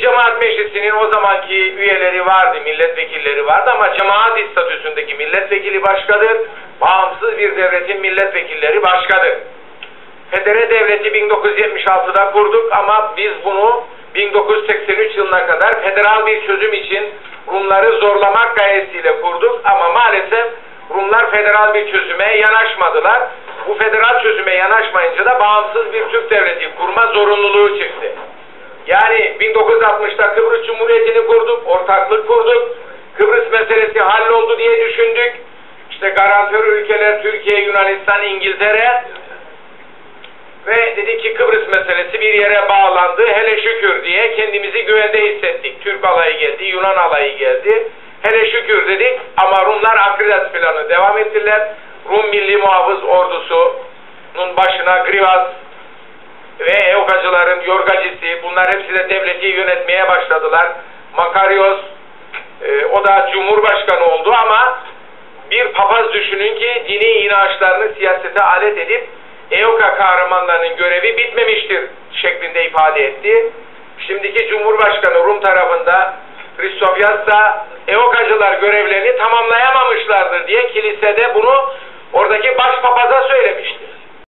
Cemaat meclisinin o zamanki üyeleri vardı, milletvekilleri vardı ama cemaat statüsündeki milletvekili başkadır. Bağımsız bir devletin milletvekilleri başkadır. Federe devleti 1976'da kurduk ama biz bunu 1983 yılına kadar federal bir çözüm için Rumları zorlamak gayesiyle kurduk ama maalesef Rumlar federal bir çözüme yanaşmadılar. Bu federal çözüme yanaşmayınca da bağımsız bir Türk devleti kurma zorunluluğu çıktı. Yani 1960'ta Kıbrıs Cumhuriyeti'ni kurduk, ortaklık kurduk. Kıbrıs meselesi halloldu diye düşündük. İşte garantör ülkeler Türkiye, Yunanistan, İngiltere ve dedi ki Kıbrıs meselesi bir yere bağlandı. Hele şükür diye kendimizi güvende hissettik. Türk alayı geldi, Yunan alayı geldi. Hele şükür dedik ama Rumlar Akridas planı devam ettiler. Rum Milli Muhafız Ordusu'nun başına Grivas ve Eokacıların yorgacısı bunlar hepsi de devleti yönetmeye başladılar. Makarios e, o da cumhurbaşkanı oldu ama bir papaz düşünün ki dini inançlarını siyasete alet edip EOKA kahramanlarının görevi bitmemiştir şeklinde ifade etti. Şimdiki Cumhurbaşkanı Rum tarafında Hristovyas da EOKAcılar görevlerini tamamlayamamışlardır diye kilisede bunu oradaki başpapaza söylemişti.